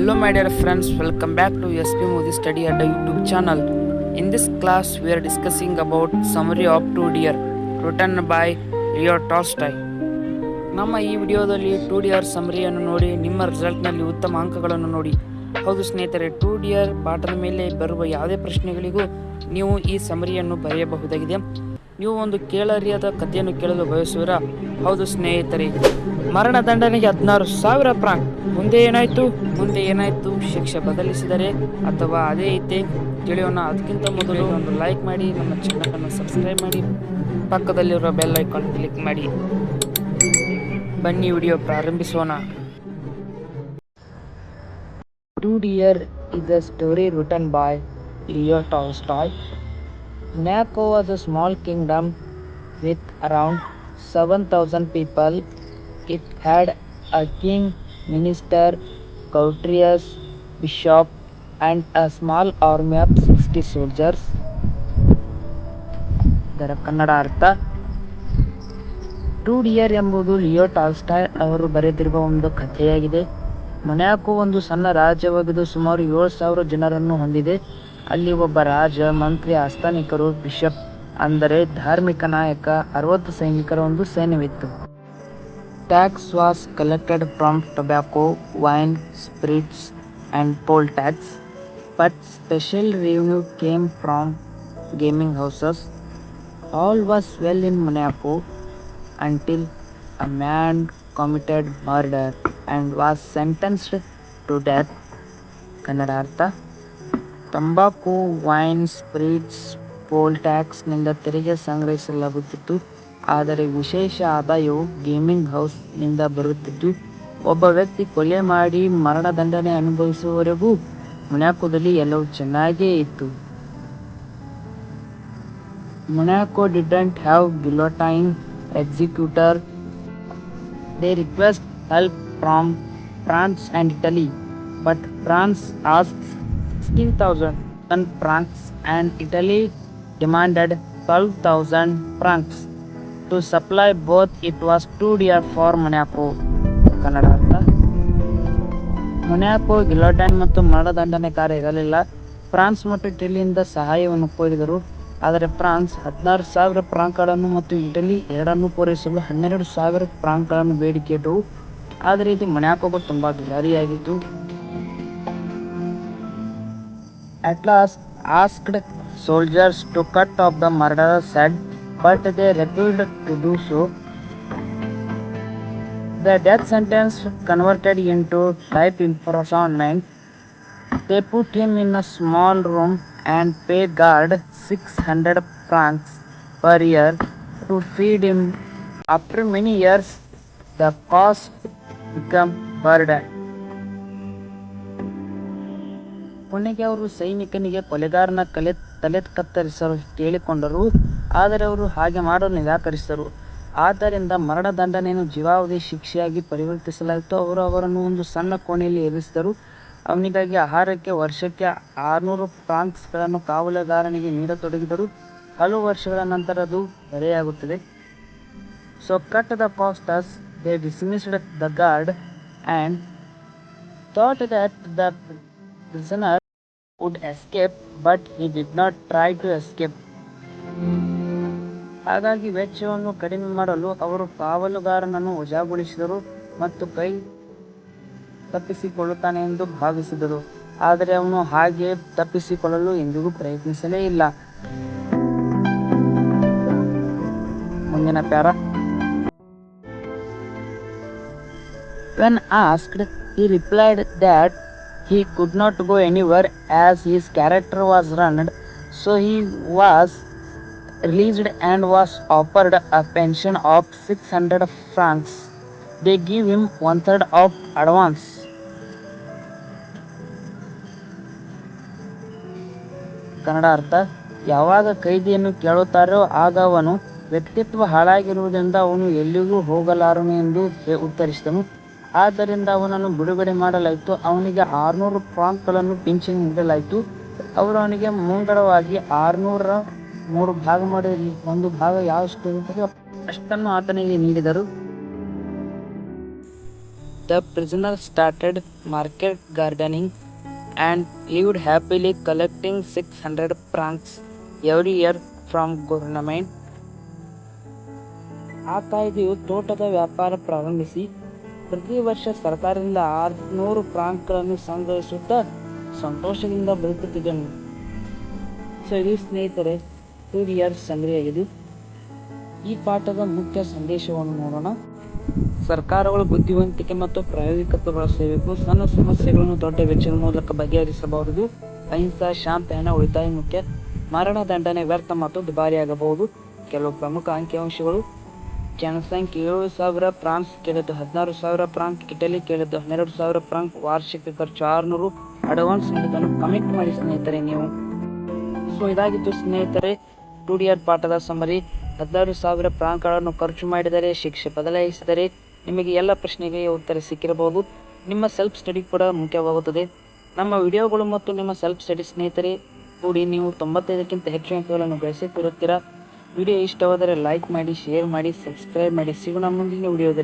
Hello, my dear friends, welcome back to SP Modi Study at the YouTube channel. In this class, we are discussing about summary of two deer written by Leo Tolstoy. ನಮ್ಮ ಈ ವಿಡಿಯೋದಲ್ಲಿ two dear ಸಮರಿಯನ್ನು ನೋಡಿ ನಿಮ್ಮ ರಿಸಲ್ಟ್ನಲ್ಲಿ ಉತ್ತಮ ಅಂಕಗಳನ್ನು ನೋಡಿ ಹೌದು ಸ್ನೇಹಿತರೆ ಟೂ ಡಿಯರ್ ಪಾಠದ ಮೇಲೆ ಬರುವ ಯಾವುದೇ ಪ್ರಶ್ನೆಗಳಿಗೂ ನೀವು ಈ ಸಮರಿಯನ್ನು ಬರೆಯಬಹುದಾಗಿದೆ ನೀವು ಒಂದು ಕೇಳರಿಯದ ಕಥೆಯನ್ನು ಕೇಳಲು ಬಯಸುವಿರಾ? ಹೌದು ಸ್ನೇಹಿತರೆ ಮರಣದಂಡನೆಗೆ ಹದಿನಾರು ಸಾವಿರ ಪ್ರಾಂಕ್ ಮುಂದೆ ಏನಾಯ್ತು? ಮುಂದೆ ಏನಾಯ್ತು? ಶಿಕ್ಷೆ ಬದಲಿಸಿದರೆ ಅಥವಾ ಅದೇ ಐತೆ? ತಿಳಿಯೋಣ. ಅದಕ್ಕಿಂತ ಮೊದಲು ಒಂದು ಲೈಕ್ ಮಾಡಿ, ನಮ್ಮ ಚಾನಲನ್ನು ಸಬ್ಸ್ಕ್ರೈಬ್ ಮಾಡಿ. ಪಕ್ಕದಲ್ಲಿರುವ ಬೆಲ್ ಐಕಾನ್ ಕ್ಲಿಕ್ ಮಾಡಿ. ಬನ್ನಿ ವಿಡಿಯೋ ಪ್ರಾರಂಭಿಸೋಣ. Too dear is a story written by Leo Tolstoy. Monaco was a small kingdom with around 7,000 people. It had a king, minister, courtiers, bishop, and a small army of 60 soldiers. ಇದರ ಕನ್ನಡ ಅರ್ಥ too dear ಎಂಬುದು Leo Tolstoy ಅವರು ಬರೆದಿರುವ ಒಂದು ಕಥೆಯಾಗಿದೆ ಮೊನ್ಯಾಕೋ ಒಂದು ಸಣ್ಣ ರಾಜ್ಯವಾಗಿದ್ದು ಸುಮಾರು ಏಳು ಸಾವಿರ ಜನರನ್ನು ಹೊಂದಿದೆ ಅಲ್ಲಿ ಒಬ್ಬ ರಾಜ ಮಂತ್ರಿ ಆಸ್ಥಾನಿಕರು, ಬಿಷಪ್, ಅಂದರೆ ಧಾರ್ಮಿಕ ನಾಯಕ, ಅರವತ್ತು ಸೈನಿಕರ, ಒಂದು ಸೈನ್ಯವಿತ್ತು tax was collected from tobacco, wine, spirits and poll tax but special revenue came from gaming houses. All was well in Monaco until a man committed murder and was sentenced to death. ಕನ್ನಡ ಅರ್ಥ. ತಂಬಾಕು, wine, spirits pole ಟ್ಯಾಕ್ಸ್ನಿಂದ ತೆರಿಗೆ ಸಂಗ್ರಹಿಸಲಾಗುತ್ತಿತ್ತು. ಆದರೆ ವಿಶೇಷ ಆದಾಯವು gaming ಹೌಸ್ನಿಂದ ಬರುತ್ತಿತ್ತು. ಒಬ್ಬ ವ್ಯಕ್ತಿ ಕೊಲೆ ಮಾಡಿ ಮರಣದಂಡನೆ ಅನುಭವಿಸುವವರೆಗೂ ಮೊನಾಕೋದಲ್ಲಿ ಎಲ್ಲವೂ ಚೆನ್ನಾಗಿಯೇ ಇತ್ತು. Monaco didn't have guillotine they request help help France and Italy, but France France asked 16,000 francs and Italy demanded 12,000 francs. To supply both, it was too dear for Monaco. ಕನ್ನಡ ಅರ್ಥ? ಮೊನ್ಯಾಕೋ ಗಿಲೋಟೈನ್ ಮತ್ತು ಮರಣದಂಡನೆಕಾರ ಇರಲಿಲ್ಲ. ಫ್ರಾನ್ಸ್ ಮತ್ತು ಇಟಲಿಯಿಂದ ಸಹಾಯವನ್ನು ಕೋರಿದರು. ಆದರೆ France ಹದಿನಾರು ಸಾವಿರ ಪ್ರಾಂಕ್ಗಳನ್ನು ಮತ್ತು ಇಟಲಿ ಎರಡನ್ನು ಪೂರೈಸಲು ಹನ್ನೆರಡು ಸಾವಿರ ಪ್ರಾಂಕ್ಗಳನ್ನು ಬೇಡಿಕೆ ಇಟ್ಟವು ಆದರೆ ಇದು ಮೊನ್ಯಾಕೋಗೂ ತುಂಬ ದುಬಾರಿಯಾಗಿತ್ತು. Atlas asked soldiers to cut off the murderer's head, but they refused to do so. The death sentence converted into life imprisonment. They put him in a small room and paid guard 600 francs per year to feed him. After many years, the cost became burden. ಕೊನೆಗೆ ಅವರು ಸೈನಿಕನಿಗೆ ಕೊಲೆಗಾರನ ಕಲೆ ತಲೆ ಕತ್ತರಿಸಲು ಕೇಳಿಕೊಂಡರು ಆದರೆ ಅವರು ಹಾಗೆ ಮಾಡಲು ನಿರಾಕರಿಸಿದರು. ಆದ್ದರಿಂದ ಮರಣದಂಡನೆಯನ್ನು ಜೀವಾವಧಿ ಶಿಕ್ಷೆಯಾಗಿ ಪರಿವರ್ತಿಸಲಾಯಿತು. ಅವರು ಅವರನ್ನು ಒಂದು ಸಣ್ಣ ಕೋಣೆಯಲ್ಲಿ ಇರಿಸಿದರು ಅವನಿಗಾಗಿ ಆಹಾರಕ್ಕೆ ವರ್ಷಕ್ಕೆ ಆರುನೂರು ಫ್ರಾಂಕ್ಸ್ಗಳನ್ನು ಕಾವಲುಗಾರನಿಗೆ ನೀಡತೊಡಗಿದರು. ಹಲವು ವರ್ಷಗಳ ನಂತರ ಅದು ಮರೆಯಾಗುತ್ತದೆ so cut the posts they dismissed the guard and thought that the prisoner would escape but he did not try to escape ಹಾಗಾಗಿ ವೆಚ್ಚವನ್ನು ಕಡಿಮೆ ಮಾಡಲು ಅವರು ಕಾವಲುಗಾರನನ್ನು ವಜಾಗೊಳಿಸಿದರು ಮತ್ತು ಕೈ ತಪ್ಪಿಸಿಕೊಳ್ಳುತ್ತಾನೆ ಎಂದು ಭಾವಿಸಿದರು. ಆದರೆ ಅವನು ಹಾಗೆ ತಪ್ಪಿಸಿಕೊಳ್ಳಲು ಎಂದಿಗೂ ಪ್ರಯತ್ನಿಸಲೇ ಇಲ್ಲ. ಮುಂದಿನ para. When asked he replied that he could not go anywhere as his character was ruined, so he was released and was offered a pension of 600 francs. They give him one third of advance. Kannada ಅರ್ಥ ಯಾವಾಗ ಕೈದಿಯನ್ನು ಕೇಳುತ್ತಾರೋ ಆಗ ಅವನು ವ್ಯಕ್ತಿತ್ವ ಹಾಳಾಗಿರುವುದರಿಂದ ಅವನು ಎಲ್ಲಿಗೂ ಹೋಗಲಾರನು ಎಂದು ಉತ್ತರಿಸಿದನು ಆದ್ದರಿಂದ ಅವನನ್ನು ಬಿಡುಗಡೆ ಮಾಡಲಾಯಿತು. ಅವನಿಗೆ ಆರುನೂರು ಪ್ರಾಂಕ್ಗಳನ್ನು ಪಿಂಚಣಿ ನೀಡಲಾಯಿತು. ಅವರು ಅವನಿಗೆ ಮುಂಗಡವಾಗಿ ಆರುನೂರ ಮೂರು ಭಾಗ ಮಾಡಿ ಒಂದು ಭಾಗ ಯಾವ ಸ್ಟೂಡೆಂಟ್ಗೆ ಅಷ್ಟನ್ನು ಆತನಿಗೆ ನೀಡಿದರು. The prisoner started market gardening and lived happily collecting six hundred francs every year from government ಆ ಕಾಯ್ದೆಯು ತೋಟದ ವ್ಯಾಪಾರ ಪ್ರಾರಂಭಿಸಿ ಪ್ರತಿ ವರ್ಷ ಸರ್ಕಾರದಿಂದ ಆರುನೂರು ಫ್ರಾಂಕ್ಗಳನ್ನು ಸಂಗ್ರಹಿಸುತ್ತಾ ಸಂತೋಷದಿಂದ ಬದುಕುತ್ತಿದ್ದನು. ಸೊ ಇದು ಸ್ನೇಹಿತರೆ ಟೂ ಇಯರ್ಸ್ ಸಂಗ್ರಹಿಯಾಗಿದೆ ಈ ಪಾಠದ ಮುಖ್ಯ ಸಂದೇಶವನ್ನು ನೋಡೋಣ. ಸರ್ಕಾರಗಳು ಬುದ್ಧಿವಂತಿಕೆ ಮತ್ತು ಪ್ರಾಯೋಗಿಕತೆ ಬಳಸಬೇಕು. ಸಣ್ಣ ಸಮಸ್ಯೆಗಳನ್ನು ದೊಡ್ಡ ವೆಚ್ಚದ ಮೂಲಕ ಬಗೆಹರಿಸಬಹುದು. ಅಹಿಂಸಾ, ಶಾಂತಿ, ಹಣ, ಉಳಿತಾಯ ಮುಖ್ಯ. ಮರಣ ದಂಡನೆ ವ್ಯರ್ಥ ಮತ್ತು ದುಬಾರಿಯಾಗಬಹುದು. ಕೆಲವು ಪ್ರಮುಖ ಅಂಕಿಅಂಶಗಳು ಜನಸಂಖ್ಯೆ ಏಳು ಸಾವಿರ ಫ್ರಾನ್ಸ್ ಕೇಳಿದ್ದು ಹದಿನಾರು ಸಾವಿರ ಫ್ರಾಂಕ್, ಇಟಲಿ ಕೇಳಿದ್ದು ಹನ್ನೆರಡು ಸಾವಿರ ಫ್ರಾಂಕ್, ವಾರ್ಷಿಕ ಖರ್ಚು ಆರುನೂರು ಅಡ್ವಾನ್ಸ್ ನೀಡಿದ್ದನ್ನು ಕಮೆಂಟ್ ಮಾಡಿ ಸ್ನೇಹಿತರೆ ನೀವು. ಸೊ ಇದಾಗಿತ್ತು ಸ್ನೇಹಿತರೆ ಟು ಡಿ ಆರ್ ಪಾಠದ ಸಮರಿ ಹದಿನಾರು ಸಾವಿರ ಫ್ರಾಂಕ್ಗಳನ್ನು ಖರ್ಚು ಮಾಡಿದರೆ, ಶಿಕ್ಷೆ ಬದಲಾಯಿಸಿದರೆ ನಿಮಗೆ ಎಲ್ಲ ಪ್ರಶ್ನೆಗೆ ಉತ್ತರ ಸಿಕ್ಕಿರಬಹುದು. ನಿಮ್ಮ ಸೆಲ್ಫ್ ಸ್ಟಡಿ ಕೂಡ ಮುಖ್ಯವಾಗುತ್ತದೆ. ನಮ್ಮ ವಿಡಿಯೋಗಳು ಮತ್ತು ನಿಮ್ಮ ಸೆಲ್ಫ್ ಸ್ಟಡಿ ಸ್ನೇಹಿತರೆ ಕೂಡಿ ನೀವು ತೊಂಬತ್ತೈದಕ್ಕಿಂತ ಹೆಚ್ಚು ಅಂಕಗಳನ್ನು ಗಳಿಸುತ್ತಿರುತ್ತೀರಾ ವಿಡಿಯೋ ಇಷ್ಟವಾದರೆ ಲೈಕ್ ಮಾಡಿ ಶೇರ್ ಮಾಡಿ ಸಬ್ಸ್ಕ್ರೈಬ್ ಮಾಡಿ. ಸಿಗೋಣ ಮುಂದಿನ ವಿಡಿಯೋದಲ್ಲಿ.